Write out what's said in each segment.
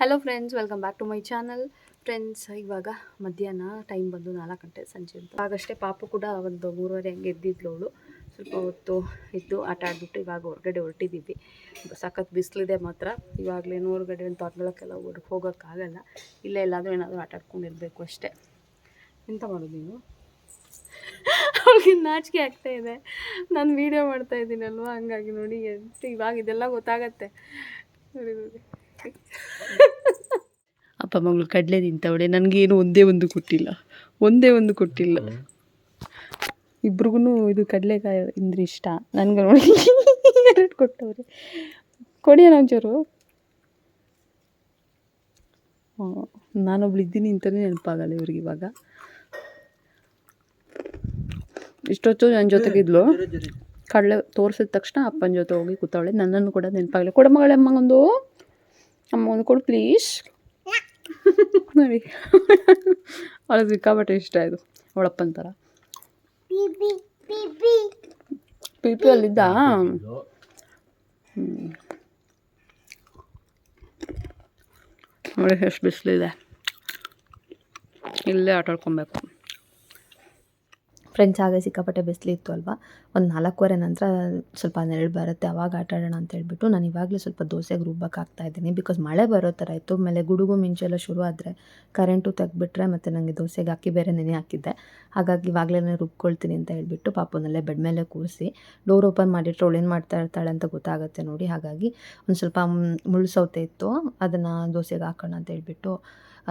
Hello friends welcome back to my channel friends ಇವಾಗ ಮಧ್ಯಾಹ್ನ time ಬಂದು ನಾಲ್ಕು ಗಂಟೆ ಸಂಜೆ ಅಂತ ಆಗಷ್ಟೇ ಪಾಪು ಕೂಡ ಒಂದು ಮೂರುವರೆ ಹಂಗೆ ಎದ್ದಿದ್ಲು ಅವಳು. ಸ್ವಲ್ಪ ಹೊತ್ತು ಇದ್ದು ಆಟ ಆಡ್ಬಿಟ್ಟು ಇವಾಗ ಹೊರಗಡೆ ಹೊರಟಿದ್ದೀವಿ. ಸಖತ್ ಬಿಸಿಲಿದೆ ಮಾತ್ರ. ಇವಾಗಲೇ ಹೊರಗಡೆ ಒಂದು ತೋಟಗಳಕ್ಕೆಲ್ಲ ಹೊರಗೆ ಹೋಗೋಕ್ಕಾಗಲ್ಲ. ಇಲ್ಲೇ ಎಲ್ಲಾದರೂ ಏನಾದರೂ ಆಟ ಆಡ್ಕೊಂಡಿರಬೇಕು ಅಷ್ಟೇ. ಎಂತ ಮಾಡೋದು ನೀನು? ಅವ್ಳಿಗೆ ನಾಚಿಕೆ ಆಗ್ತಾ ಇದೆ. ನಾನು ವೀಡಿಯೋ ಮಾಡ್ತಾ ಇದ್ದೀನಲ್ವ? ಹಂಗಾಗಿ ನೋಡಿ ಎಷ್ಟು ಇವಾಗ ಇದೆಲ್ಲ ಗೊತ್ತಾಗತ್ತೆ. ನೋಡಿ ನೋಡಿ. ಅಪ್ಪ ಮಗಳು ಕಡಲೆ ತಿಂತವಳೆ. ಏನು ಒಂದೇ ಒಂದು ಕೊಟ್ಟಿಲ್ಲ. ಒಂದೇ ಒಂದು ಕೊಟ್ಟಿಲ್ಲ. ಇಬ್ರಿಗೂ ಇದು ಕಡಲೆಕಾಯಿ ಅಂದ್ರೆ ಇಷ್ಟ. ನನಗೆ ನೋಡಿ ಎರಡು ಕೊಟ್ಟವ್ರೆ. ಕೊಡಿ ಒಂಚೂರು ನಾನೊಬ್ಳು ಇದ್ದೀನಿ ಅಂತಲೇ ನೆನಪಾಗಲ್ಲ ಇವ್ರಿಗೆ ಇವಾಗ. ಇಷ್ಟೊತ್ತು ನನ್ನ ಜೊತೆಗಿದ್ಲು ಕಡಲೆ ತೋರಿಸಿದ ತಕ್ಷಣ ಅಪ್ಪನ ಜೊತೆ ಹೋಗಿ ಕೂತವಳೆ. ನನ್ನನ್ನು ಕೂಡ ನೆನಪಾಗಲಿ ಕೊಡ ಮಗಳೇ ಅಮ್ಮಗೊಂದು ಅಮ್ಮ ಒಂದು ಕೊಡು ಪ್ಲೀಸ್ ನೋಡಿ. ಅವಳಿಗೆ ಸಿಕ್ಕಾಪಟ್ಟೆ ಇಷ್ಟ ಇದು ಅವಳಪ್ಪನ ಥರ ಪಿ ಪಿ ಅಲ್ಲಿದ್ದ. ನೋಡಿ ಎಷ್ಟು ಬಿಸಿಲಿದೆ. ಇಲ್ಲೇ ಆಟಾಡ್ಕೊಬೇಕು. ಫ್ರೆಂಡ್ಸ್ ಹಾಗೆ ಸಿಕ್ಕಾಪಟ್ಟೆ ಬಿಸಿಲಿತ್ತು ಅಲ್ವಾ? ಒಂದು ನಾಲ್ಕೂವರೆ ನಂತರ ಸ್ವಲ್ಪ ನೆರಳು ಬರುತ್ತೆ, ಅವಾಗ ಆಟ ಆಡೋಣ ಅಂತ ಹೇಳ್ಬಿಟ್ಟು ನಾನು ಇವಾಗಲೇ ಸ್ವಲ್ಪ ದೋಸೆಗೆ ರುಬ್ಬಕ್ಕೆ ಹಾಕ್ತಾ ಇದ್ದೀನಿ. ಬಿಕಾಸ್ ಮಳೆ ಬರೋ ಥರ ಇತ್ತು, ಆಮೇಲೆ ಗುಡುಗು ಮಿಂಚೆಲ್ಲ ಶುರು ಆದರೆ ಕರೆಂಟು ತೆಗ್ದುಬಿಟ್ರೆ ಮತ್ತು ನನಗೆ ದೋಸೆಗೆ ಅಕ್ಕಿ ಬೇರೆ ನೆನೆ ಹಾಕಿದ್ದೆ. ಹಾಗಾಗಿ ಇವಾಗಲೇ ರುಬ್ಕೊಳ್ತೀನಿ ಅಂತ ಹೇಳಿಬಿಟ್ಟು ಪಾಪನಲ್ಲೇ ಬೆಡ್ ಮೇಲೆ ಕೂರಿಸಿ ಡೋರ್ ಓಪನ್ ಮಾಡಿಟ್ರೆ ಅವಳು ಏನು ಮಾಡ್ತಾ ಇರ್ತಾಳೆ ಅಂತ ಗೊತ್ತಾಗುತ್ತೆ ನೋಡಿ. ಹಾಗಾಗಿ ಒಂದು ಸ್ವಲ್ಪ ಮುಳ್ಳು ಸೌತೆ ಇತ್ತು, ಅದನ್ನು ದೋಸೆಗೆ ಹಾಕೋಣ ಅಂತ ಹೇಳ್ಬಿಟ್ಟು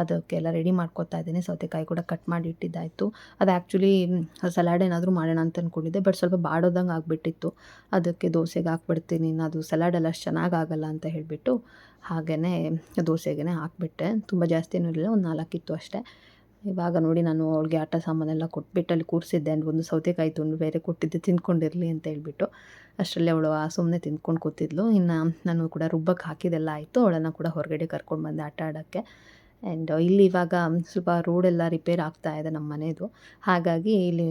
ಅದಕ್ಕೆಲ್ಲ ರೆಡಿ ಮಾಡ್ಕೊತಾ ಇದ್ದೀನಿ. ಸೌತೆಕಾಯಿ ಕೂಡ ಕಟ್ ಮಾಡಿ ಇಟ್ಟಿದ್ದಾಯಿತು. ಅದು ಆ್ಯಕ್ಚುಲಿ ಸಲಾಡ್ ಏನಾದರೂ ಮಾಡೋಣ ಅಂತ ಅಂದ್ಕೊಂಡಿದ್ದೆ ಬಟ್ ಸ್ವಲ್ಪ ಬಾಡೋದಂಗೆ ಆಗಿಬಿಟ್ಟಿತ್ತು. ಅದಕ್ಕೆ ದೋಸೆಗೆ ಹಾಕ್ಬಿಡ್ತೀನಿ. ಅದು ಸಲಾಡ್ ಎಲ್ಲ ಅಷ್ಟು ಚೆನ್ನಾಗಿ ಆಗಲ್ಲ ಅಂತ ಹೇಳಿಬಿಟ್ಟು ಹಾಗೇ ದೋಸೆಗೆ ಹಾಕ್ಬಿಟ್ಟೆ. ತುಂಬ ಜಾಸ್ತಿನೂ ಇರಲಿಲ್ಲ, ಒಂದು ನಾಲ್ಕಿತ್ತು ಅಷ್ಟೇ. ಇವಾಗ ನೋಡಿ ನಾನು ಅವಳಿಗೆ ಆಟ ಸಾಮಾನೆಲ್ಲ ಕೊಟ್ಬಿಟ್ಟು ಅಲ್ಲಿ ಕೂರಿಸಿದ್ದೆ. ಅಂಡ್ ಒಂದು ಸೌತೆಕಾಯಿ ತುಂಡು ಬೇರೆ ಕೊಟ್ಟಿದ್ದೆ, ತಿಂದ್ಕೊಂಡಿರಲಿ ಅಂತ ಹೇಳ್ಬಿಟ್ಟು. ಅಷ್ಟರಲ್ಲಿ ಅವಳು ಸುಮ್ಮನೆ ತಿಂದ್ಕೊಂಡು ಕೂತಿದ್ಲು. ಇನ್ನು ನಾನು ಕೂಡ ರುಬ್ಬಕ್ಕೆ ಹಾಕಿದೆಲ್ಲ ಆಯಿತು. ಅವಳನ್ನು ಕೂಡ ಹೊರಗಡೆ ಕರ್ಕೊಂಡು ಬಂದೆ ಆಟ ಆಡೋಕ್ಕೆ. ಆ್ಯಂಡ್ ಇಲ್ಲಿ ಇವಾಗ ಸ್ವಲ್ಪ ರೋಡೆಲ್ಲ ರಿಪೇರ್ ಆಗ್ತಾ ಇದೆ ನಮ್ಮ ಮನೆಯದು ಹಾಗಾಗಿ ಇಲ್ಲಿ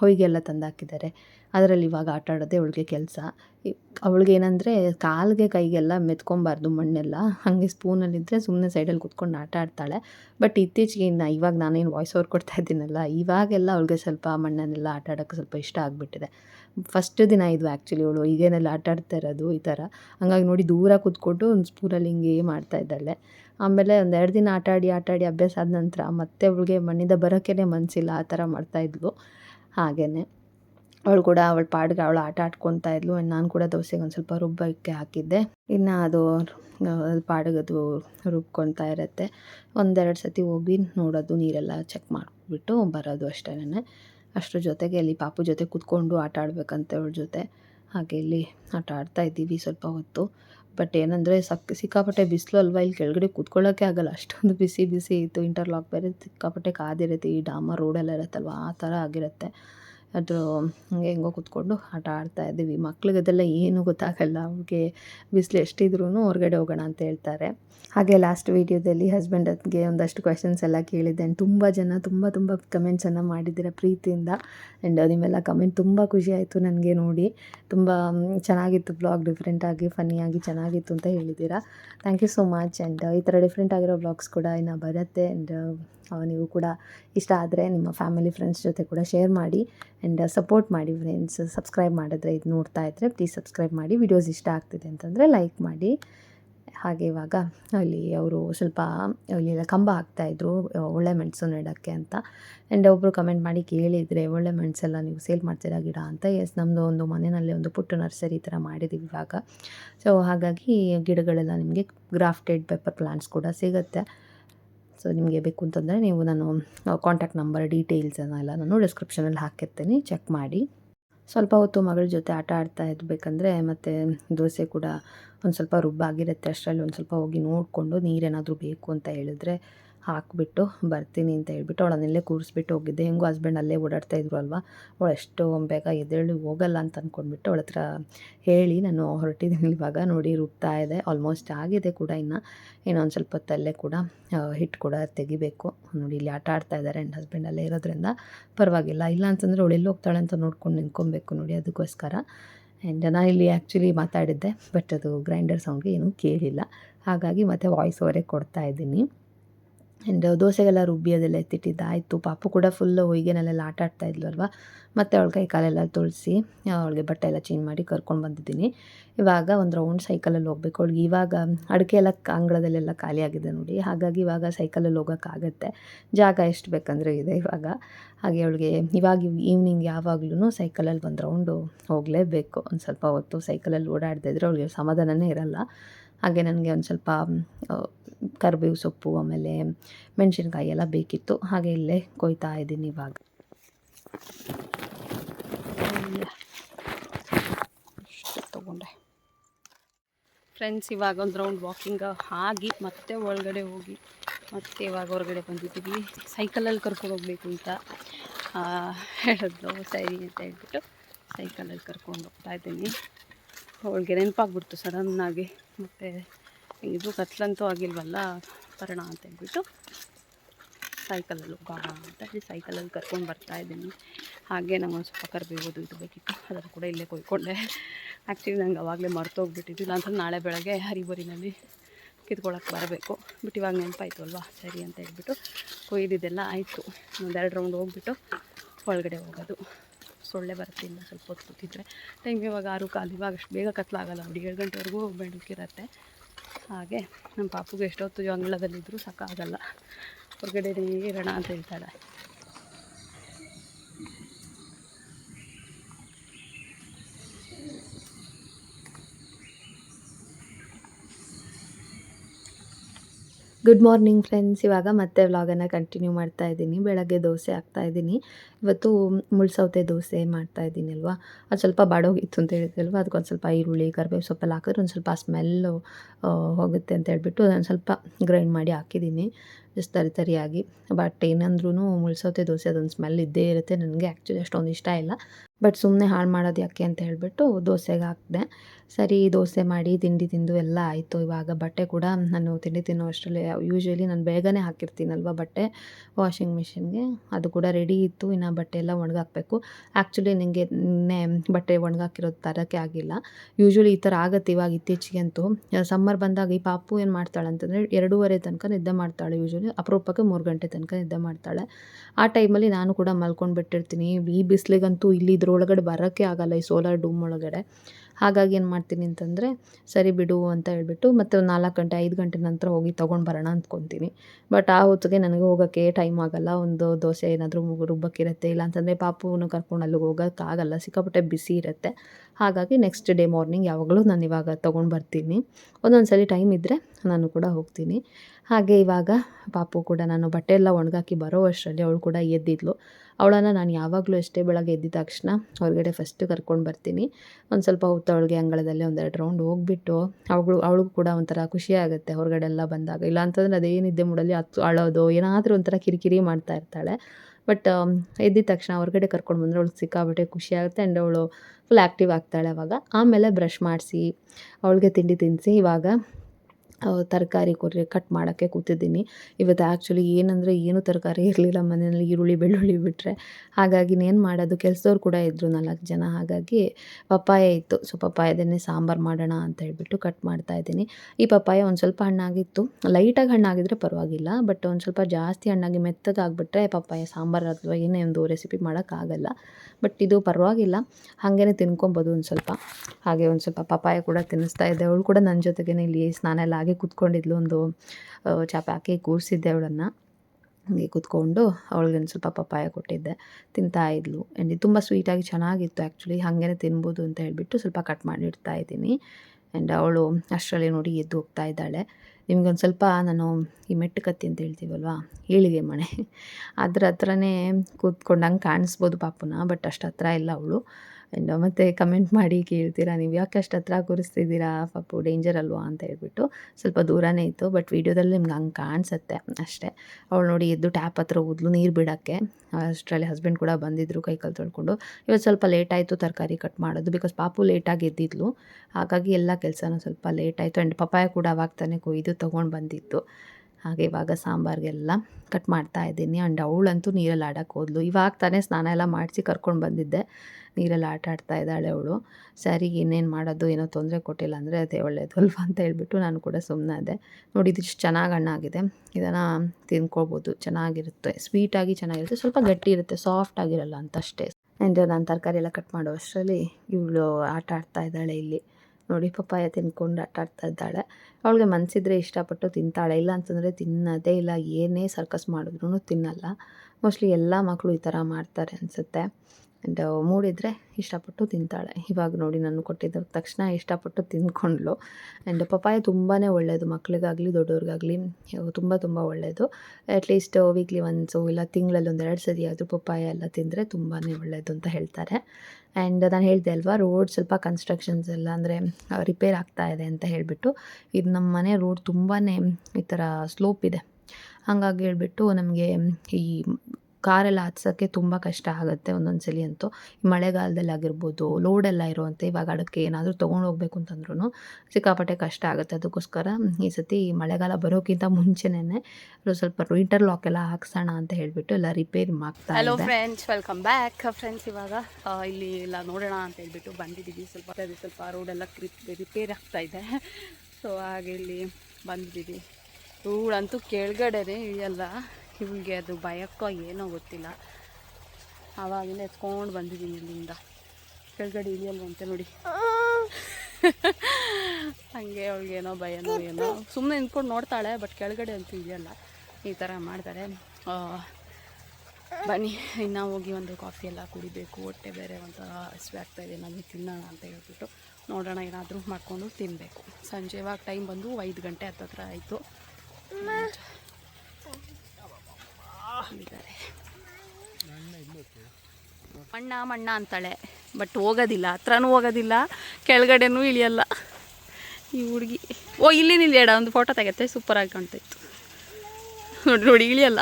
ಹೊಯ್ಗೆಲ್ಲ ತಂದು ಹಾಕಿದ್ದಾರೆ. ಅದರಲ್ಲಿ ಇವಾಗ ಆಟ ಆಡೋದೇ ಅವಳಿಗೆ ಕೆಲಸ. ಅವಳಿಗೆ ಏನಂದರೆ ಕಾಲಿಗೆ ಕೈಗೆಲ್ಲ ಮೆತ್ಕೊಬಾರ್ದು ಮಣ್ಣೆಲ್ಲ. ಹಾಗೆ ಸ್ಪೂನಲ್ಲಿದ್ದರೆ ಸುಮ್ಮನೆ ಸೈಡಲ್ಲಿ ಕುತ್ಕೊಂಡು ಆಟ ಆಡ್ತಾಳೆ. ಬಟ್ ಇತ್ತೀಚೆಗೆ ಇನ್ನು ಇವಾಗ ನಾನೇನು ವಾಯ್ಸ್ ಓವರ್ ಕೊಡ್ತಾ ಇದ್ದೀನಲ್ಲ, ಇವಾಗೆಲ್ಲ ಅವಳಿಗೆ ಸ್ವಲ್ಪ ಮಣ್ಣನ್ನೆಲ್ಲ ಆಟ ಆಡೋಕ್ಕೆ ಸ್ವಲ್ಪ ಇಷ್ಟ ಆಗಿಬಿಟ್ಟಿದೆ. ಫಸ್ಟ್ ದಿನ ಇದು ಆ್ಯಕ್ಚುಲಿ ಅವಳು ಈಗೇನೆಲ್ಲ ಆಟ ಆಡ್ತಾ ಇರೋದು ಈ ಥರ. ಹಂಗಾಗಿ ನೋಡಿ ದೂರ ಕೂತ್ಕೊಂಡು ಒಂದು ಸ್ಪೂನಲ್ಲಿ ಹಿಂಗೆ ಮಾಡ್ತಾ ಇದ್ದಾಳೆ. ಆಮೇಲೆ ಒಂದು ಎರಡು ದಿನ ಆಟ ಆಡಿ ಆಟ ಆಡಿ ಅಭ್ಯಾಸ ಆದ ನಂತರ ಮತ್ತೆ ಅವಳಿಗೆ ಮಣ್ಣಿಂದ ಬರೋಕ್ಕೇ ಮನಸ್ಸಿಲ್ಲ ಆ ಥರ ಮಾಡ್ತಾಯಿದ್ಲು ಹಾಗೆಯೇ ಅವಳು ಕೂಡ ಅವಳ ಪಾಡಿಗೆ ಅವಳು ಆಟ ಆಡ್ಕೊತಾ ಇದ್ಲು. ಆ್ಯಂಡ್ ನಾನು ಕೂಡ ದೋಸೆಗೆ ಒಂದು ಸ್ವಲ್ಪ ರುಬ್ಬಕ್ಕೆ ಹಾಕಿದ್ದೆ. ಇನ್ನು ಅದು ಪಾಡ್ಗದು ರುಬ್ಕೊತಾ ಇರುತ್ತೆ. ಒಂದೆರಡು ಸತಿ ಹೋಗಿ ನೋಡೋದು, ನೀರೆಲ್ಲ ಚೆಕ್ ಮಾಡಿಬಿಟ್ಟು ಬರೋದು ಅಷ್ಟೇನೆ. ಅಷ್ಟ್ರ ಜೊತೆಗೆ ಅಲ್ಲಿ ಪಾಪು ಜೊತೆ ಕೂತ್ಕೊಂಡು ಆಟ ಆಡ್ಬೇಕಂತೆ ಅವಳ ಜೊತೆ. ಹಾಗೆ ಇಲ್ಲಿ ಆಟ ಆಡ್ತಾ ಇದ್ದೀವಿ ಸ್ವಲ್ಪ ಹೊತ್ತು. ಬಟ್ ಏನಂದರೆ ಸಕ್, ಸಿಕ್ಕಾಪಟ್ಟೆ ಬಿಸಿಲು ಅಲ್ವಾ, ಇಲ್ಲಿ ಕೆಳಗಡೆ ಕೂತ್ಕೊಳ್ಳೋಕ್ಕೆ ಆಗಲ್ಲ. ಅಷ್ಟೊಂದು ಬಿಸಿ ಬಿಸಿ ಇತ್ತು. ಇಂಟರ್ಲಾಕ್ ಬೇರೆ ಸಿಕ್ಕಾಪಟ್ಟೆ ಕಾದಿರುತ್ತೆ. ಈ ಡಾಮರ್ ರೋಡೆಲ್ಲ ಇರುತ್ತಲ್ವ ಆ ಥರ ಆಗಿರುತ್ತೆ. ಅದು ಹಂಗೆ ಹೆಂಗೋ ಕೂತ್ಕೊಂಡು ಆಟ ಆಡ್ತಾ ಇದ್ದೀವಿ. ಮಕ್ಳಿಗೆ ಅದೆಲ್ಲ ಏನೂ ಗೊತ್ತಾಗಲ್ಲ. ಅವ್ರಿಗೆ ಬಿಸಿಲು ಎಷ್ಟಿದ್ರೂ ಹೊರಗಡೆ ಹೋಗೋಣ ಅಂತ ಹೇಳ್ತಾರೆ. ಹಾಗೆ ಲಾಸ್ಟ್ ವೀಡಿಯೋದಲ್ಲಿ ಹಸ್ಬೆಂಡ್ ಅದಕ್ಕೆ ಒಂದಷ್ಟು ಕ್ವೆಶನ್ಸ್ ಎಲ್ಲ ಕೇಳಿದ್ದೆ. ಆ್ಯಂಡ್ ತುಂಬ ಜನ ತುಂಬ ತುಂಬ ಕಮೆಂಟ್ಸನ್ನು ಮಾಡಿದ್ದೀರ ಪ್ರೀತಿಯಿಂದ. ಆ್ಯಂಡ್ ನಿಮ್ಮೆಲ್ಲ ಕಮೆಂಟ್ ತುಂಬ ಖುಷಿ ಆಯಿತು ನನಗೆ ನೋಡಿ. ತುಂಬ ಚೆನ್ನಾಗಿತ್ತು ಬ್ಲಾಗ್ ಡಿಫ್ರೆಂಟಾಗಿ ಫನ್ನಿಯಾಗಿ ಚೆನ್ನಾಗಿತ್ತು ಅಂತ ಹೇಳಿದ್ದೀರಾ. Thank you so much and ಈ ಥರ ಡಿಫ್ರೆಂಟ್ ಆಗಿರೋ ಬ್ಲಾಗ್ಸ್ ಕೂಡ ಇನ್ನು ಬರುತ್ತೆ. ಆ್ಯಂಡ್ ನೀವು ಕೂಡ ಇಷ್ಟ ಆದರೆ ನಿಮ್ಮ ಫ್ಯಾಮಿಲಿ ಫ್ರೆಂಡ್ಸ್ ಜೊತೆ ಕೂಡ ಶೇರ್ ಮಾಡಿ. ಆ್ಯಂಡ್ ಸಪೋರ್ಟ್ ಮಾಡಿ ಫ್ರೆಂಡ್ಸ್ ಸಬ್ಸ್ಕ್ರೈಬ್ ಮಾಡಿದ್ರೆ ಇದು ನೋಡ್ತಾ ಇದ್ದರೆ ಪ್ಲೀಸ್ ಸಬ್ಸ್ಕ್ರೈಬ್ ಮಾಡಿ. ವಿಡಿಯೋಸ್ ಇಷ್ಟ ಆಗ್ತಿದೆ ಅಂತಂದರೆ ಲೈಕ್ ಮಾಡಿ. ಹಾಗೆ ಇವಾಗ ಅಲ್ಲಿ ಅವರು ಸ್ವಲ್ಪ ಅಲ್ಲಿ ಕಂಬ ಹಾಕ್ತಾಯಿದ್ರು ಒಳ್ಳೆ ಮೆಣಸು ನೆಡೋಕ್ಕೆ ಅಂತ. ಆ್ಯಂಡ್ ಒಬ್ಬರು ಕಮೆಂಟ್ ಮಾಡಿ ಕೇಳಿದರೆ, ಒಳ್ಳೆ ಮೆಣಸೆಲ್ಲ ನೀವು ಸೇಲ್ ಮಾಡ್ತೀರಾ ಗಿಡ ಅಂತ? ಎಸ್ ನಮ್ಮದು ಒಂದು ಮನೆಯಲ್ಲೇ ಒಂದು ಪುಟ್ಟ ನರ್ಸರಿ ಥರ ಮಾಡಿದ್ದೀವಿ ಇವಾಗ. ಸೊ ಹಾಗಾಗಿ ಗಿಡಗಳೆಲ್ಲ ನಿಮಗೆ ಗ್ರಾಫ್ಟೆಡ್ ಪೆಪ್ಪರ್ ಪ್ಲಾಂಟ್ಸ್ ಕೂಡ ಸಿಗುತ್ತೆ. ಸೊ ನಿಮಗೆ ಬೇಕು ಅಂತಂದರೆ ನೀವು ನಾನು ಕಾಂಟ್ಯಾಕ್ಟ್ ನಂಬರ್ ಡೀಟೇಲ್ಸನ್ನೆಲ್ಲ ನಾನು ಡಿಸ್ಕ್ರಿಪ್ಷನಲ್ಲಿ ಹಾಕಿರ್ತೀನಿ. ಚೆಕ್ ಮಾಡಿ. ಸ್ವಲ್ಪ ಹೊತ್ತು ಮಗಳ ಜೊತೆ ಆಟ ಆಡ್ತಾ ಇರಬೇಕಂದ್ರೆ ಮತ್ತು ದೋಸೆ ಕೂಡ ಒಂದು ಸ್ವಲ್ಪ ರುಬ್ಬಾಗಿರುತ್ತೆ. ಅಷ್ಟರಲ್ಲಿ ಒಂದು ಸ್ವಲ್ಪ ಹೋಗಿ ನೋಡಿಕೊಂಡು ನೀರೇನಾದರೂ ಬೇಕು ಅಂತ ಹೇಳಿದ್ರೆ ಹಾಕಿಬಿಟ್ಟು ಬರ್ತೀನಿ ಅಂತ ಹೇಳ್ಬಿಟ್ಟು ಅಲ್ಲೇ ಕೂರಿಸ್ಬಿಟ್ಟು ಹೋಗಿದ್ದೆ. ಹೆಂಗೋ ಹಸ್ಬೆಂಡ್ ಅಲ್ಲೇ ಓಡಾಡ್ತಾ ಇದ್ರು ಅಲ್ವಾ? ಅವಳು ಎಷ್ಟು ಬೇಗ ಎದ್ದೇಳಿ ಹೋಗಲ್ಲ ಅಂತ ಅಂದ್ಕೊಂಡ್ಬಿಟ್ಟು ಅವಳ ಹತ್ರ ಹೇಳಿ ನಾನು ಹೊರಟಿದ್ದೀನಿ ಇವಾಗ. ನೋಡಿ ರುಬ್ತಾ ಇದೆ. ಆಲ್ಮೋಸ್ಟ್ ಆಗಿದೆ ಕೂಡ ಇನ್ನು. ಇನ್ನೊಂದು ಸ್ವಲ್ಪ ಹೊತ್ತಲ್ಲೇ ಕೂಡ ಹಿಟ್ಟು ಕೂಡ ತೆಗಿಬೇಕು. ನೋಡಿ ಇಲ್ಲಿ ಆಟ ಆಡ್ತಾ ಇದ್ದಾರೆ ಆ್ಯಂಡ್ ಹಸ್ಬೆಂಡ್ ಅಲ್ಲೇ ಇರೋದ್ರಿಂದ. ಪರವಾಗಿಲ್ಲ. ಇಲ್ಲ ಅಂತಂದರೆ ಅವಳು ಎಲ್ಲಿ ಹೋಗ್ತಾಳೆ ಅಂತ ನೋಡ್ಕೊಂಡು ನಿಂತ್ಕೊಬೇಕು ನೋಡಿ ಅದಕ್ಕೋಸ್ಕರ. ಆ್ಯಂಡ್ ನಾನು ಇಲ್ಲಿ ಆ್ಯಕ್ಚುಲಿ ಮಾತಾಡಿದ್ದೆ ಬಟ್ ಅದು ಗ್ರೈಂಡರ್ ಸೌಂಡ್ಗೆ ಏನೂ ಕೇಳಿಲ್ಲ. ಹಾಗಾಗಿ ಮತ್ತೆ ವಾಯ್ಸ್ ಓವರೇ ಕೊಡ್ತಾ ಇದ್ದೀನಿ. ಆ್ಯಂಡ್ ದೋಸೆಗೆಲ್ಲ ರುಬ್ಬಿ ಅದೆಲ್ಲ ಎತ್ತಿಟ್ಟಿದ್ದಾಯಿತು ಪಾಪು ಕೂಡ ಫುಲ್ಲು ಹೊಯ್ಗೆನಲ್ಲೆಲ್ಲ ಆಟ ಆಡ್ತಾ ಇದ್ಲು ಅಲ್ವಾ? ಮತ್ತು ಅವಳ ಕೈ ಕಾಲೆಲ್ಲ ತೊಳಸಿ ಅವಳಿಗೆ ಬಟ್ಟೆ ಎಲ್ಲ ಚೇಂಜ್ ಮಾಡಿ ಕರ್ಕೊಂಡು ಬಂದಿದ್ದೀನಿ. ಇವಾಗ ಒಂದು ರೌಂಡ್ ಸೈಕಲಲ್ಲಿ ಹೋಗ್ಬೇಕು. ಅವಳಿಗೆ ಇವಾಗ ಅಡಿಕೆ ಎಲ್ಲ ಅಂಗಳದಲ್ಲೆಲ್ಲ ಖಾಲಿಯಾಗಿದೆ ನೋಡಿ. ಹಾಗಾಗಿ ಇವಾಗ ಸೈಕಲಲ್ಲಿ ಹೋಗೋಕ್ಕಾಗತ್ತೆ ಜಾಗ ಎಷ್ಟು ಬೇಕಂದರೆ ಇದೆ ಇವಾಗ. ಹಾಗೆ ಅವಳಿಗೆ ಇವಾಗ ಈವ್ನಿಂಗ್ ಯಾವಾಗಲೂ ಸೈಕಲಲ್ಲಿ ಒಂದು ರೌಂಡು ಹೋಗಲೇಬೇಕು. ಒಂದು ಸ್ವಲ್ಪ ಹೊತ್ತು ಸೈಕಲಲ್ಲಿ ಓಡಾಡದೇ ಇದ್ರೆ ಅವಳಿಗೆ ಸಮಾಧಾನನೇ ಇರಲ್ಲ. ಹಾಗೆ ನನಗೆ ಒಂದು ಸ್ವಲ್ಪ ಕರಿಬೇವು ಸೊಪ್ಪು, ಆಮೇಲೆ ಮೆಣಸಿನ್ಕಾಯಿ ಎಲ್ಲ ಬೇಕಿತ್ತು. ಹಾಗೆ ಇಲ್ಲೇ ಕೊಯ್ತಾ ಇದ್ದೀನಿ ಇವಾಗ. ತೊಗೊಂಡೆ. ಫ್ರೆಂಡ್ಸ್ ಇವಾಗ ಒಂದು ರೌಂಡ್ ವಾಕಿಂಗ್ ಆಗಿ ಮತ್ತೆ ಒಳಗಡೆ ಹೋಗಿ, ಮತ್ತೆ ಇವಾಗ ಹೊರಗಡೆ ಬಂದಿದ್ದೀವಿ. ಸೈಕಲಲ್ಲಿ ಕರ್ಕೊಂಡು ಹೋಗಬೇಕು ಅಂತ ಹೇಳಿದ್ರು ಸರಿ ಅಂತ ಹೇಳ್ಬಿಟ್ಟು ಸೈಕಲಲ್ಲಿ ಕರ್ಕೊಂಡು ಹೋಗ್ತಾ ಇದ್ದೀನಿ. ಅವಳಿಗೆ ನೆನಪಾಗ್ಬಿಡ್ತು ಸಡನ್ನಾಗಿ. ಮತ್ತು ಇದು ಕತ್ಲಂತೂ ಆಗಿಲ್ವಲ್ಲ ಬರೋಣ ಅಂತ ಹೇಳ್ಬಿಟ್ಟು ಸೈಕಲಲ್ಲಿ ಹೋಗೋಣ ಅಂತ ಹೇಳಿ ಸೈಕಲಲ್ಲಿ ಕರ್ಕೊಂಡು ಬರ್ತಾ ಇದ್ದೀನಿ. ಹಾಗೆ ನಂಗೆ ಒಂದು ಸ್ವಲ್ಪ ಕರ್ಬೇಕು ಇದು ಬೇಕಿತ್ತು, ಅದನ್ನು ಕೂಡ ಇಲ್ಲೇ ಕೊಯ್ಕೊಂಡೆ. ಆ್ಯಕ್ಚುಲಿ ನಂಗೆ ಅವಾಗಲೇ ಮರ್ತೋಗ್ಬಿಟ್ಟಿದ್ದು ಇಲ್ಲಾಂದ್ರೆ ನಾಳೆ ಬೆಳಗ್ಗೆ ಹರಿಬರಿನಲ್ಲಿ ಕಿತ್ಕೊಳಕ್ಕೆ ಬರಬೇಕು. ಬಟ್ ಇವಾಗ ನೆನಪಾಯ್ತು ಅಲ್ವಾ, ಸರಿ ಅಂತ ಹೇಳ್ಬಿಟ್ಟು ಕೊಯ್ದಿದ್ದೆಲ್ಲ ಆಯಿತು. ಒಂದೆರಡು ರೌಂಡ್ ಹೋಗ್ಬಿಟ್ಟು ಒಳಗಡೆ ಹೋಗೋದು. ಸೊಳ್ಳೆ ಬರುತ್ತೆ ಇನ್ನು ಸ್ವಲ್ಪ ಹೊತ್ತು ಕೂತಿದ್ರೆ. ಟೈಮ್ ಇವಾಗ ಆರು ಕಾಲು, ಇವಾಗ ಅಷ್ಟು ಬೇಗ ಕತ್ಲಾಗಲ್ಲ ಅವ್ರಿಗೆ ಏಳು ಗಂಟೆವರೆಗೂ ಬೆಳಕಿರತ್ತೆ ಹಾಗೆ ನಮ್ಮ ಪಾಪುಗೆ ಎಷ್ಟೊತ್ತು ಅಂಗಳದಲ್ಲಿದ್ದರೂ ಸಾಕಾಗಲ್ಲ. ಹೊರಗಡೆ ಇರೋಣ ಅಂತ ಹೇಳ್ತಾಳೆ. ಗುಡ್ ಮಾರ್ನಿಂಗ್ ಫ್ರೆಂಡ್ಸ್ ಇವಾಗ ಮತ್ತೆ ವ್ಲಾಗನ್ನು ಕಂಟಿನ್ಯೂ ಮಾಡ್ತಾ ಇದ್ದೀನಿ. ಬೆಳಗ್ಗೆ ದೋಸೆ ಹಾಕ್ತಾ ಇದ್ದೀನಿ. ಇವತ್ತು ಮುಳ್ಸೌತೆ ದೋಸೆ ಮಾಡ್ತಾ ಇದ್ದೀನಿ ಅಲ್ವಾ? ಅದು ಸ್ವಲ್ಪ ಬಾಡೋಗಿತ್ತು ಅಂತ ಹೇಳಿದ್ರಲ್ವ ಅದಕ್ಕೊಂದು ಸ್ವಲ್ಪ ಈರುಳ್ಳಿ, ಕರಿಬೇವು ಸೊಪ್ಪೆಲ್ಲ ಹಾಕಿದ್ರೆ ಒಂದು ಸ್ವಲ್ಪ ಸ್ಮೆಲ್ಲು ಹೋಗುತ್ತೆ ಅಂತ ಹೇಳಿಬಿಟ್ಟು ಅದೊಂದು ಸ್ವಲ್ಪ ಗ್ರೈಂಡ್ ಮಾಡಿ ಹಾಕಿದ್ದೀನಿ. ಜಸ್ಟ್ ತರಿ ತರಿಯಾಗಿ. ಬಟ್ ಏನಂದ್ರೂ ಮುಳ್ಸೌತೆ ದೋಸೆ ಅದೊಂದು ಸ್ಮೆಲ್ ಇದ್ದೇ ಇರುತ್ತೆ. ನನಗೆ ಆ್ಯಕ್ಚುಲಿ ಅಷ್ಟೊಂದು ಇಷ್ಟ ಇಲ್ಲ. ಬಟ್ ಸುಮ್ಮನೆ ಹಾಳು ಮಾಡೋದು ಯಾಕೆ ಅಂತ ಹೇಳಿಬಿಟ್ಟು ದೋಸೆಗೆ ಹಾಕಿದೆ. ಸರಿ, ದೋಸೆ ಮಾಡಿ, ತಿಂಡಿ ತಿಂದು ಎಲ್ಲ ಆಯಿತು. ಇವಾಗ ಬಟ್ಟೆ ಕೂಡ ನಾನು ತಿಂಡಿ ತಿನ್ನೋ ಅಷ್ಟರಲ್ಲಿ, ಯೂಶ್ವಲಿ ನಾನು ಬೇಗನೆ ಹಾಕಿರ್ತೀನಲ್ವ ಬಟ್ಟೆ? ವಾಷಿಂಗ್ ಮಿಷಿನ್ಗೆ. ಅದು ಕೂಡ ರೆಡಿ ಇತ್ತು. ಇನ್ನು ಬಟ್ಟೆ ಎಲ್ಲ ಒಣಗಾಕಬೇಕು. ಆ್ಯಕ್ಚುಲಿ ನನಗೆ ನಿನ್ನೆ ಬಟ್ಟೆ ಒಣಗಾಕಿರೋದು ತರೋಕ್ಕೆ ಆಗಿಲ್ಲ. ಯೂಶ್ವಲಿ ಈ ಥರ ಆಗುತ್ತೆ ಇವಾಗ ಇತ್ತೀಚೆಗೆ ಅಂತೂ. ಸಮ್ಮರ್ ಬಂದಾಗ ಈ ಪಾಪು ಏನು ಮಾಡ್ತಾಳೆ ಅಂತಂದರೆ ಎರಡೂವರೆ ತನಕ ನಿದ್ದೆ ಮಾಡ್ತಾಳೆ ಯೂಶ್ವಲಿ. ಅಪರೂಪಕ್ಕೆ ಮೂರು ಗಂಟೆ ತನಕ ನಿದ್ದೆ ಮಾಡ್ತಾಳೆ. ಆ ಟೈಮಲ್ಲಿ ನಾನು ಕೂಡ ಮಲ್ಕೊಂಡು ಬಿಟ್ಟಿರ್ತೀನಿ ಈ ಬಿಸಿಲಿಗಂತೂ ಇದ್ರೊಳಗಡೆ ಬರೋಕ್ಕೆ ಆಗಲ್ಲ ಈ ಸೋಲಾರ್ ಡೂಮ್ ಒಳಗಡೆ. ಹಾಗಾಗಿ ಏನು ಮಾಡ್ತೀನಿ ಅಂತಂದರೆ, ಸರಿ ಬಿಡು ಅಂತ ಹೇಳ್ಬಿಟ್ಟು ಮತ್ತೆ ನಾಲ್ಕು ಗಂಟೆ, ಐದು ಗಂಟೆ ನಂತರ ಹೋಗಿ ತೊಗೊಂಡು ಬರೋಣ ಅಂದ್ಕೊತೀನಿ ಬಟ್ ಆ ಹೊತ್ತಿಗೆ ನನಗೆ ಹೋಗೋಕ್ಕೆ ಟೈಮ್ ಆಗಲ್ಲ. ಒಂದು ದೋಸೆ ಏನಾದರೂ ರುಬ್ಬಕ್ಕಿರುತ್ತೆ. ಇಲ್ಲ ಅಂತಂದರೆ ಪಾಪುನ ಕರ್ಕೊಂಡು ಅಲ್ಲಿಗೆ ಹೋಗೋಕ್ಕಾಗಲ್ಲ ಸಿಕ್ಕಾಪಟ್ಟೆ ಬಿಸಿ ಇರುತ್ತೆ. ಹಾಗಾಗಿ ನೆಕ್ಸ್ಟ್ ಡೇ ಮಾರ್ನಿಂಗ್ ಯಾವಾಗಲೂ ನಾನು ಇವಾಗ ತೊಗೊಂಡು ಬರ್ತೀನಿ. ಒಂದೊಂದು ಸಲ ಟೈಮ್ ಇದ್ದರೆ ನಾನು ಕೂಡ ಹೋಗ್ತೀನಿ. ಹಾಗೆ ಇವಾಗ ಪಾಪು ಕೂಡ ನಾನು ಬಟ್ಟೆ ಎಲ್ಲ ಒಣಗಾಕಿ ಬರೋ ಅಷ್ಟರಲ್ಲಿ ಅವಳು ಕೂಡ ಎದ್ದಿದ್ಲು. ಅವಳನ್ನು ನಾನು ಯಾವಾಗಲೂ ಅಷ್ಟೇ ಬೆಳಗ್ಗೆ ಎದ್ದಿದ ತಕ್ಷಣ ಹೊರಗಡೆ ಫಸ್ಟು ಕರ್ಕೊಂಡು ಬರ್ತೀನಿ. ಒಂದು ಸ್ವಲ್ಪ ಹೊತ್ತು ಅವಳಿಗೆ ಅಂಗಳದಲ್ಲಿ ಒಂದೆರಡು ರೌಂಡ್ ಹೋಗ್ಬಿಟ್ಟು ಅವಳು, ಅವಳಿಗೂ ಕೂಡ ಒಂಥರ ಖುಷಿ ಆಗುತ್ತೆ ಹೊರಗಡೆ ಎಲ್ಲ ಬಂದಾಗ. ಇಲ್ಲ ಅಂತಂದ್ರೆ ಅದೇನಿದ್ದೆ ಮೂಡಲ್ಲಿ ಹತ್ತು ಅಳೋದು, ಏನಾದರೂ ಒಂಥರ ಕಿರಿಕಿರಿ ಮಾಡ್ತಾ ಇರ್ತಾಳೆ. ಬಟ್ ಎದ್ದಿದ ತಕ್ಷಣ ಹೊರಗಡೆ ಕರ್ಕೊಂಡು ಬಂದರೆ ಅವಳು ಸಿಕ್ಕಾಬಿಟ್ಟೆ ಖುಷಿ ಆಗುತ್ತೆ ಆ್ಯಂಡ್ ಅವಳು ಫುಲ್ ಆ್ಯಕ್ಟಿವ್ ಆಗ್ತಾಳೆ ಅವಾಗ. ಆಮೇಲೆ ಬ್ರಷ್ ಮಾಡಿಸಿ, ಅವಳಿಗೆ ತಿಂಡಿ ತಿನ್ನಿಸಿ ಇವಾಗ ತರಕಾರಿ ಕೊಟ್ಟರೆ ಕಟ್ ಮಾಡೋಕ್ಕೆ ಕೂತಿದ್ದೀನಿ. ಇವತ್ತು ಆ್ಯಕ್ಚುಲಿ ಏನಂದರೆ ಏನೂ ತರಕಾರಿ ಇರಲಿಲ್ಲ ಮನೆಯಲ್ಲಿ, ಈರುಳ್ಳಿ, ಬೆಳ್ಳುಳ್ಳಿ ಬಿಟ್ಟರೆ ಹಾಗಾಗಿ ಏನು ಮಾಡೋದು? ಕೆಲಸದವ್ರು ಕೂಡ ಇದ್ದರು ನಾಲ್ಕು ಜನ. ಹಾಗಾಗಿ ಪಪ್ಪಾಯ ಇತ್ತು. ಸೊ ಪಪ್ಪಾಯದನ್ನೇ ಸಾಂಬಾರು ಮಾಡೋಣ ಅಂತ ಹೇಳಿಬಿಟ್ಟು ಕಟ್ ಮಾಡ್ತಾ ಇದ್ದೀನಿ. ಈ ಪಪ್ಪಾಯ ಒಂದು ಸ್ವಲ್ಪ ಹಣ್ಣಾಗಿತ್ತು. ಲೈಟಾಗಿ ಹಣ್ಣಾಗಿದ್ದರೆ ಪರವಾಗಿಲ್ಲ. ಬಟ್ ಒಂದು ಸ್ವಲ್ಪ ಜಾಸ್ತಿ ಹಣ್ಣಾಗಿ ಮೆತ್ತಗಾಗ್ಬಿಟ್ರೆ ಪಪ್ಪಾಯ, ಸಾಂಬಾರು ಅಥವಾ ಏನೇ ಒಂದು ರೆಸಿಪಿ ಮಾಡೋಕ್ಕಾಗಲ್ಲ. ಬಟ್ ಇದು ಪರವಾಗಿಲ್ಲ. ಹಾಗೇ ತಿನ್ಕೊಬೋದು ಒಂದು ಸ್ವಲ್ಪ. ಹಾಗೆ ಒಂದು ಸ್ವಲ್ಪ ಪಪ್ಪಾಯ ಕೂಡ ತಿನ್ನಿಸ್ತಾ ಇದ್ದೆ. ಅವಳು ಕೂಡ ನನ್ನ ಜೊತೆಗೇ ಇಲ್ಲಿ ಸ್ನಾನ ಎಲ್ಲ ಆಗಿ ಕೂತ್ಕೊಂಡಿದ್ಲು. ಒಂದು ಚಾಪ ಹಾಕಿ ಕೂರಿಸಿದ್ದೆ ಅವಳನ್ನು. ಹಾಗೆ ಕೂತ್ಕೊಂಡು ಅವಳಿಗೆ ಒಂದು ಸ್ವಲ್ಪ ಪಪ್ಪಾಯ ಕೊಟ್ಟಿದ್ದೆ. ತಿಂತಾ ಇದ್ಲು. ಆ್ಯಂಡ್ ತುಂಬ ಸ್ವೀಟಾಗಿ ಚೆನ್ನಾಗಿತ್ತು ಆ್ಯಕ್ಚುಲಿ ಹಾಗೇ ತಿನ್ಬೋದು ಅಂತ ಹೇಳಿಬಿಟ್ಟು ಸ್ವಲ್ಪ ಕಟ್ ಮಾಡಿ ಇಡ್ತಾ ಇದ್ದೀನಿ. ಆ್ಯಂಡ್ ಅವಳು ಅಷ್ಟರಲ್ಲಿ ನೋಡಿ ಎದ್ದು ಹೋಗ್ತಾ ಇದ್ದಾಳೆ. ನಿಮ್ಗೊಂದು ಸ್ವಲ್ಪ ನಾನು ಈ ಮೆಟ್ಟು ಕತ್ತಿ ಅಂತ ಹೇಳ್ತೀವಲ್ವಾ? ಏಳಿಗೆ ಮಣೆ. ಅದ್ರ ಹತ್ರನೇ ಕೂತ್ಕೊಂಡಂಗೆ ಕಾಣಿಸ್ಬೋದು ಪಾಪುನ ಬಟ್ ಅಷ್ಟು ಹತ್ರ ಇಲ್ಲ ಅವಳು. ಆ್ಯಂಡ್ ಮತ್ತೆ ಕಮೆಂಟ್ ಮಾಡಿ ಕೇಳ್ತೀರಾ? ನೀವು ಯಾಕೆ ಅಷ್ಟು ಹತ್ರ ಕೂರಿಸ್ತಿದ್ದೀರಾ? ಪಾಪು ಡೇಂಜರ್ ಅಲ್ವಾ ಅಂತ ಹೇಳ್ಬಿಟ್ಟು ಸ್ವಲ್ಪ ದೂರನೇ ಇತ್ತು ಬಟ್ ವೀಡಿಯೋದಲ್ಲಿ ನಿಮ್ಗೆ ಹಂಗೆ ಕಾಣಿಸುತ್ತೆ ಅಷ್ಟೇ. ಅವಳು ನೋಡಿ ಎದ್ದು ಟ್ಯಾಪ್ ಹತ್ರ ಓದ್ಲು ನೀರು ಬಿಡೋಕ್ಕೆ. ಅಷ್ಟರಲ್ಲಿ ಹಸ್ಬೆಂಡ್ ಕೂಡ ಬಂದಿದ್ದರು ಕೈ ಕಾಲು ತೊಳ್ಕೊಂಡು. ಇವತ್ತು ಸ್ವಲ್ಪ ಲೇಟ್ ಆಯಿತು ತರಕಾರಿ ಕಟ್ ಮಾಡೋದು ಬಿಕಾಸ್ ಪಾಪು ಲೇಟಾಗಿ ಎದ್ದಿದ್ಲು. ಹಾಗಾಗಿ ಎಲ್ಲ ಕೆಲಸನೂ ಸ್ವಲ್ಪ ಲೇಟ್ ಆಯಿತು. ಆ್ಯಂಡ್ ಪಪ್ಪಾಯ ಕೂಡ ಅವಾಗ ತಾನೇ ಕೊಯ್ದು ತೊಗೊಂಡು ಬಂದಿತ್ತು. ಹಾಗೆ ಇವಾಗ ಸಾಂಬಾರಿಗೆಲ್ಲ ಕಟ್ ಮಾಡ್ತಾ ಇದ್ದೀನಿ. ಆ್ಯಂಡ್ ಅವಳಂತೂ ನೀರಲ್ಲಿ ಆಡೋಕ್ಕೆ ಹೋದ್ಲು. ಇವಾಗ ತಾನೇ ಸ್ನಾನ ಎಲ್ಲ ಮಾಡಿಸಿ ಕರ್ಕೊಂಡು ಬಂದಿದ್ದೆ. ನೀರಲ್ಲಿ ಆಟ ಆಡ್ತಾ ಇದ್ದಾಳೆ ಅವಳು. ಸರಿ, ಇನ್ನೇನು ಮಾಡೋದು, ಏನೋ ತೊಂದರೆ ಕೊಟ್ಟಿಲ್ಲ ಅಂದರೆ ಅದೇ ಒಳ್ಳೇದು ಅಂತ ಹೇಳ್ಬಿಟ್ಟು ನಾನು ಕೂಡ ಸುಮ್ಮನೆ ನೋಡಿ ಇಷ್ಟು ಚೆನ್ನಾಗಿ ಹಣ್ಣಾಗಿದೆ. ಇದನ್ನು ತಿನ್ಕೋಬೋದು. ಚೆನ್ನಾಗಿರುತ್ತೆ. ಸ್ವೀಟಾಗಿ ಚೆನ್ನಾಗಿರುತ್ತೆ. ಸ್ವಲ್ಪ ಗಟ್ಟಿ ಇರುತ್ತೆ. ಸಾಫ್ಟ್ ಆಗಿರಲ್ಲ ಅಂತ ಅಷ್ಟೇ ಆ್ಯಂಡ್ ನಾನು ತರಕಾರಿ ಎಲ್ಲ ಕಟ್ ಮಾಡೋ ಅಷ್ಟರಲ್ಲಿ ಇವಳು ಆಟ ಆಡ್ತಾ ಇದ್ದಾಳೆ ಇಲ್ಲಿ. ನೋಡಿ ಪಪ್ಪಾಯ ತಿನ್ಕೊಂಡು ಆಟಾಡ್ತಾ ಇದ್ದಾಳೆ. ಅವಳಿಗೆ ಮನಸ್ಸಿದ್ರೆ ಇಷ್ಟಪಟ್ಟು ತಿಂತಾಳೆ. ಇಲ್ಲ ಅಂತಂದರೆ ತಿನ್ನೋದೇ ಇಲ್ಲ. ಏನೇ ಸರ್ಕಸ್ ಮಾಡಿದ್ರು ತಿನ್ನಲ್ಲ. ಮೋಸ್ಟ್ಲಿ ಎಲ್ಲ ಮಕ್ಕಳು ಈ ಥರ ಮಾಡ್ತಾರೆ ಅನಿಸುತ್ತೆ. ಆ್ಯಂಡ್ ಮೂಡಿದರೆ ಇಷ್ಟಪಟ್ಟು ತಿಂತಾಳೆ. ಇವಾಗ ನೋಡಿ ನಾನು ಕೊಟ್ಟಿದ್ದ ತಕ್ಷಣ ಇಷ್ಟಪಟ್ಟು ತಿಂದ್ಕೊಂಡ್ಲು ಆ್ಯಂಡ್ ಪಪ್ಪಾಯ ತುಂಬಾ ಒಳ್ಳೆಯದು ಮಕ್ಕಳಿಗಾಗಲಿ ದೊಡ್ಡವ್ರಿಗಾಗಲಿ ತುಂಬ ತುಂಬ ಒಳ್ಳೆಯದು ಅಟ್ಲೀಸ್ಟ್ ವೀಕ್ಲಿ ಒನ್ಸು ಇಲ್ಲ ತಿಂಗಳಲ್ಲಿ ಎರಡು ಸರಿ ಆದರೂ ಪಪ್ಪಾಯ ಎಲ್ಲ ತಿಂದರೆ ತುಂಬಾ ಒಳ್ಳೆಯದು ಅಂತ ಹೇಳ್ತಾರೆ. ಆ್ಯಂಡ್ ನಾನು ಹೇಳಿದೆ ಅಲ್ವಾ, ರೋಡ್ ಸ್ವಲ್ಪ ಕನ್ಸ್ಟ್ರಕ್ಷನ್ಸ್ ಎಲ್ಲ ಅಂದರೆ ರಿಪೇರ್ ಆಗ್ತಾ ಇದೆ ಅಂತ ಹೇಳಿಬಿಟ್ಟು, ಇದು ನಮ್ಮ ಮನೆ ರೋಡ್ ತುಂಬಾ ಈ ಥರ ಸ್ಲೋಪ್ ಇದೆ. ಹಾಗಾಗಿ ಹೇಳ್ಬಿಟ್ಟು ನಮಗೆ ಈ ಕಾರೆಲ್ಲ ಹತ್ಸೋಕ್ಕೆ ತುಂಬ ಕಷ್ಟ ಆಗುತ್ತೆ ಒಂದೊಂದು ಸಲ ಅಂತೂ. ಈ ಮಳೆಗಾಲದಲ್ಲಿ ಆಗಿರ್ಬೋದು ಲೋಡೆಲ್ಲ ಇರುವಂತೆ ಇವಾಗ ಅಡಕ್ಕೆ ಏನಾದರೂ ತೊಗೊಂಡು ಹೋಗ್ಬೇಕು ಅಂತಂದ್ರೂ ಸಿಕ್ಕಾಪಟ್ಟೆ ಕಷ್ಟ ಆಗುತ್ತೆ. ಅದಕ್ಕೋಸ್ಕರ ಈ ಸತಿ ಮಳೆಗಾಲ ಬರೋಕ್ಕಿಂತ ಮುಂಚೆನೇ ಸ್ವಲ್ಪ ಇಂಟರ್ಲಾಕ್ ಎಲ್ಲ ಹಾಕ್ಸೋಣ ಅಂತ ಹೇಳಿಬಿಟ್ಟು ಎಲ್ಲ ರಿಪೇರಿ ಮಾಡ್ತಾ hello friends welcome back friends ಇವಾಗ ಇಲ್ಲಿ ಎಲ್ಲ ನೋಡೋಣ ಅಂತ ಹೇಳಿಬಿಟ್ಟು ಬಂದಿದ್ದೀವಿ. ಸ್ವಲ್ಪ ಅದು ಸ್ವಲ್ಪ ರೋಡೆಲ್ಲ ರಿಪೇರ್ ಆಗ್ತಾ ಇದೆ. ಸೊ ಹಾಗೆ ಇಲ್ಲಿ ಬಂದಿದ್ದೀವಿ. ಇವಳಂತೂ ಕೆಳಗಡೆನೇ ಇಳಿಯಲ್ಲ. ಇವಳಿಗೆ ಅದು ಭಯಕ್ಕೋ ಏನೋ ಗೊತ್ತಿಲ್ಲ. ಆವಾಗಿಂದ ಎತ್ಕೊಂಡು ಬಂದಿದ್ದೀನಿ ಇಲ್ಲಿಂದ. ಕೆಳಗಡೆ ಇಳಿಯಲ್ವಂತೆ ನೋಡಿ. ಹಂಗೆ ಅವಳಿಗೆ ಏನೋ ಭಯನೋ ಏನೋ. ಸುಮ್ಮನೆ ನಿಂತ್ಕೊಂಡು ನೋಡ್ತಾಳೆ, ಬಟ್ ಕೆಳಗಡೆ ಅಂತೂ ಇಳಿಯಲ್ಲ ಈ ಥರ ಮಾಡ್ತಾರೆ. ಬನ್ನಿ, ಇನ್ನು ಹೋಗಿ ಒಂದು ಕಾಫಿ ಎಲ್ಲ ಕುಡಿಬೇಕು, ಹೊಟ್ಟೆ ಬೇರೆ ಒಂಥರ ಹಸಿವೆ ಇದೆ ನನಗೆ ತಿನ್ನೋಣ ಅಂತ ಹೇಳ್ಬಿಟ್ಟು ನೋಡೋಣ, ಏನಾದರೂ ಮಾಡಿಕೊಂಡು ತಿನ್ನಬೇಕು ಸಂಜೆ ಇವಾಗ ಟೈಮ್ ಬಂದು ಐದು ಗಂಟೆ ಹತ್ತತ್ರ ಆಯಿತು. ಇದ್ದಾರೆ ಮಣ್ಣ ಮಣ್ಣ ಅಂತಾಳೆ. ಬಟ್ ಹೋಗೋದಿಲ್ಲ, ಹತ್ರನೂ ಹೋಗೋದಿಲ್ಲ, ಕೆಳಗಡೆನೂ ಇಳಿಯಲ್ಲ. ಈ ಹುಡುಗಿ. ಓ, ಇಲ್ಲಿ ನಿಲ್ಲೇಡ ಒಂದು ಫೋಟೋ ತೆಗತ್ತೆ ಸೂಪರಾಗಿ ಕಾಣ್ತಾ ಇತ್ತು ನೋಡಿ ನೋಡಿ, ಇಳಿಯಲ್ಲ.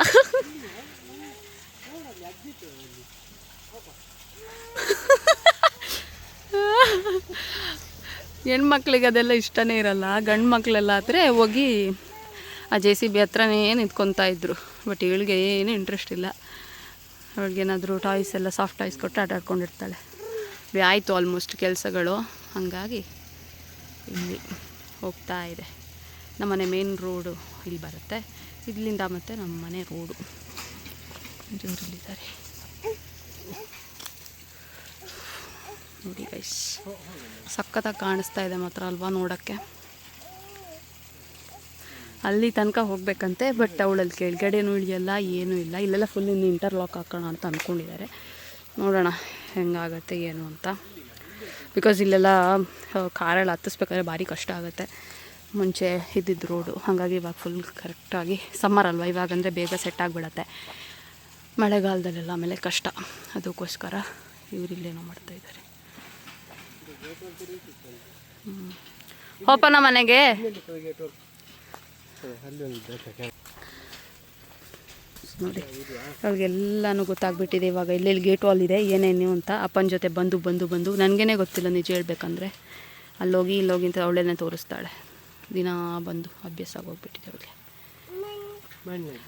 ಹೆಣ್ಮಕ್ಳಿಗೆ ಅದೆಲ್ಲ ಇಷ್ಟನೇ ಇರಲ್ಲ. ಗಂಡು ಮಕ್ಕಳೆಲ್ಲ ಆದರೆ ಹೋಗಿ ಆ ಜೆ ಸಿ ಬಿ ಹತ್ರನೇ ನಿಂತ್ಕೊತಾ ಇದ್ರು. ಬಟ್ ಇವಳಿಗೆ ಏನೂ ಇಂಟ್ರೆಸ್ಟ್ ಇಲ್ಲ. ಅವಳಿಗೇನಾದರೂ ಟಾಯ್ಸ್ ಎಲ್ಲ ಸಾಫ್ಟ್ ಟಾಯ್ಸ್ ಕೊಟ್ಟು ಆಟ ಆಡ್ಕೊಂಡಿರ್ತಾಳೆ. ಆಯಿತು ಆಲ್ಮೋಸ್ಟ್ ಕೆಲಸಗಳು. ಹಾಗಾಗಿ ಇಲ್ಲಿ ಹೋಗ್ತಾ ಇದೆ. ನಮ್ಮನೆ ಮೇನ್ ರೋಡು ಇಲ್ಲಿ ಬರುತ್ತೆ. ಇಲ್ಲಿಂದ ಮತ್ತೆ ನಮ್ಮ ಮನೆ ರೋಡು ಜೋರಲ್ಲಿದ್ದಾರೆ. ನೋಡಿ ಗೈಸ್ ಸಖತ್ತಾಗಿ ಕಾಣಿಸ್ತಾ ಇದೆ ಮಾತ್ರ ಅಲ್ವಾ ನೋಡೋಕ್ಕೆ. ಅಲ್ಲಿ ತನಕ ಹೋಗಬೇಕಂತೆ ಬಟ್ ಅವಳಲ್ಲಿ ಕೆಳಗಡೆನೂ ಇಳಿಯಲ್ಲ ಏನೂ ಇಲ್ಲ. ಇಲ್ಲೆಲ್ಲ ಫುಲ್ ಇನ್ನು ಇಂಟರ್ಲಾಕ್ ಹಾಕೋಣ ಅಂತ ಅಂದ್ಕೊಂಡಿದ್ದಾರೆ ನೋಡೋಣ ಹೆಂಗಾಗತ್ತೆ, ಏನು ಅಂತ. ಬಿಕಾಸ್ ಇಲ್ಲೆಲ್ಲ ಕಾರಲ್ಲಿ ಹತ್ತಿಸ್ಬೇಕಾದ್ರೆ ಭಾರಿ ಕಷ್ಟ ಆಗುತ್ತೆ. ಮುಂಚೆ ಇದ್ದಿದ್ದು ರೋಡು ಹಾಗಾಗಿ ಇವಾಗ ಫುಲ್ ಕರೆಕ್ಟಾಗಿ ಸಮ್ಮರ್ ಅಲ್ವಾ? ಇವಾಗ ಅಂದರೆ ಬೇಗ ಸೆಟ್ ಆಗಿಬಿಡತ್ತೆ. ಮಳೆಗಾಲದಲ್ಲೆಲ್ಲ ಆಮೇಲೆ ಕಷ್ಟ. ಅದಕ್ಕೋಸ್ಕರ ಇವರಿಲ್ಲೇನೋ ಮಾಡ್ತಾಯಿದ್ದಾರೆ ಹೋಪನ ಮನೆಗೆ? ನೋಡಿ, ಅವ್ರಿಗೆಲ್ಲನೂ ಗೊತ್ತಾಗ್ಬಿಟ್ಟಿದೆ ಇವಾಗ ಎಲ್ಲೆಲ್ಲಿ ಗೇಟ್ ವಾಲ್ ಇದೆ, ಏನೇನು ಅಂತ ಅಪ್ಪನ ಜೊತೆ ಬಂದು ಬಂದು ಬಂದು. ನನಗೇ ಗೊತ್ತಿಲ್ಲ ನಿಜ ಹೇಳ್ಬೇಕಂದ್ರೆ. ಅಲ್ಲೋಗಿ, ಇಲ್ಲೋಗಿ ಅಂತ ಅವಳೇನೆ ತೋರಿಸ್ತಾಳೆ. ದಿನ ಬಂದು ಅಭ್ಯಾಸ ಆಗೋಗ್ಬಿಟ್ಟಿದೆ ಅವಳಿಗೆ.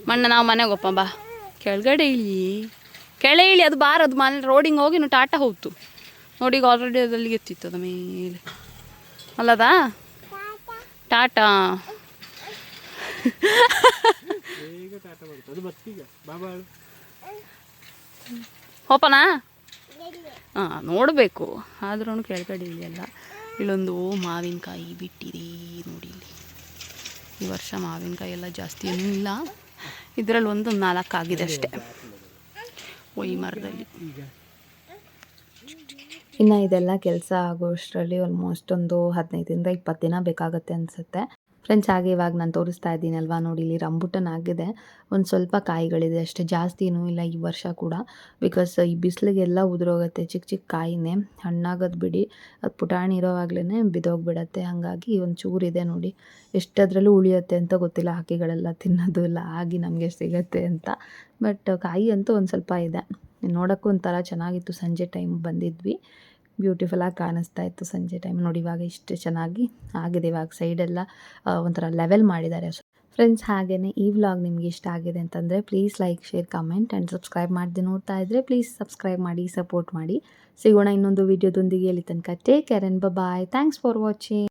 ಮಣ್ಣ ನಾವು ಮನೆಗೆ ಒಪ್ಪ, ಬಾ. ಕೆಳಗಡೆ ಇಳಿ. ಕೆಳ ಇಳಿ, ಅದು ಬಾರ, ಅದು ಮನೆ, ರೋಡಿಂಗ್ ಹೋಗಿ ನೀವು ಟಾಟಾ ಹೋಗ್ತು. ನೋಡಿ, ಈಗ ಆಲ್ರೆಡಿ ಅದರಲ್ಲಿ ಎತ್ತಿತ್ತು ಅದ ಮೇಲೆ. ಅಲ್ಲದಾ? ಟಾಟಾ. ಹೋಪನಾ? ಹಾಂ ನೋಡಬೇಕು. ಆದ್ರೂ ಕೆಳಗಡೆ ಇಲ್ಲ ಇಲ್ಲೊಂದು ಮಾವಿನಕಾಯಿ ಬಿಟ್ಟಿದೆ ನೋಡಿ ಇಲ್ಲಿ. ಈ ವರ್ಷ ಮಾವಿನಕಾಯಿ ಎಲ್ಲ ಜಾಸ್ತಿ ಏನೂ ಇಲ್ಲ. ಇದರಲ್ಲಿ ಒಂದು ನಾಲ್ಕು ಆಗಿದೆ ಅಷ್ಟೇ. ಓ ಈ ಮರದಲ್ಲಿ. ಇನ್ನು ಇದೆಲ್ಲ ಕೆಲಸ ಆಗೋಷ್ಟರಲ್ಲಿ ಆಲ್ಮೋಸ್ಟ್ ಒಂದು ಹದಿನೈದರಿಂದ ಇಪ್ಪತ್ತು ದಿನ ಬೇಕಾಗುತ್ತೆ ಅನಿಸುತ್ತೆ. ಫ್ರೆಂಡ್ಸ್ ಹಾಗೆ ಇವಾಗ ನಾನು ತೋರಿಸ್ತಾ ಇದ್ದೀನಲ್ವಾ? ನೋಡಿ, ಇಲ್ಲಿ ರಂಬುಟನ್ ಆಗಿದೆ. ಒಂದು ಸ್ವಲ್ಪ ಕಾಯಿಗಳಿದೆ. ಅಷ್ಟೇ ಜಾಸ್ತಿ ಏನೂ ಇಲ್ಲ ಈ ವರ್ಷ ಕೂಡ. ಬಿಕಾಸ್ ಈ ಬಿಸಿಲಿಗೆಲ್ಲ ಉದುರೋಗುತ್ತೆ ಚಿಕ್ಕ ಚಿಕ್ಕ ಕಾಯಿನೇ. ಹಣ್ಣಾಗೋದು ಬಿಡಿ. ಅದು ಪುಟಾಣಿ ಇರೋವಾಗ್ಲೇ ಬಿದ್ದೋಗ್ಬಿಡತ್ತೆ. ಹಾಗಾಗಿ ಒಂದು ಚೂರಿದೆ ನೋಡಿ. ಎಷ್ಟದ್ರಲ್ಲೂ ಉಳಿಯುತ್ತೆ ಅಂತ ಗೊತ್ತಿಲ್ಲ ಹಕ್ಕಿಗಳೆಲ್ಲ ತಿನ್ನೋದು ಎಲ್ಲ ಆಗಿ ನಮಗೆ ಸಿಗತ್ತೆ ಅಂತ. ಬಟ್ ಕಾಯಿ ಅಂತೂ ಒಂದು ಸ್ವಲ್ಪ ಇದೆ. ನೋಡೋಕ್ಕೂ ಒಂಥರ ಚೆನ್ನಾಗಿತ್ತು. ಸಂಜೆ ಟೈಮ್ ಬಂದಿದ್ವಿ. ಬ್ಯೂಟಿಫುಲ್ಲಾಗಿ ಕಾಣಿಸ್ತಾ ಇತ್ತು ಸಂಜೆ ಟೈಮ್ ನೋಡಿ ಇವಾಗ ಇಷ್ಟು ಚೆನ್ನಾಗಿ ಆಗಿದೆ. ಇವಾಗ ಸೈಡೆಲ್ಲ ಒಂಥರ ಲೆವೆಲ್ ಮಾಡಿದ್ದಾರೆ. ಫ್ರೆಂಡ್ಸ್ ಹಾಗೆಯೇ ಈ ವ್ಲಾಗ್ ನಿಮ್ಗೆ ಇಷ್ಟ ಆಗಿದೆ ಅಂತಂದರೆ please like share comment and subscribe ಮಾಡದೆ ನೋಡ್ತಾ ಇದ್ದರೆ ಪ್ಲೀಸ್ ಸಬ್ಸ್ಕ್ರೈಬ್ ಮಾಡಿ ಸಪೋರ್ಟ್ ಮಾಡಿ. ಸಿಗೋಣ ಇನ್ನೊಂದು ವೀಡಿಯೋದೊಂದಿಗೆ ಇಲ್ಲಿ ತನಕ take care and bye thanks for watching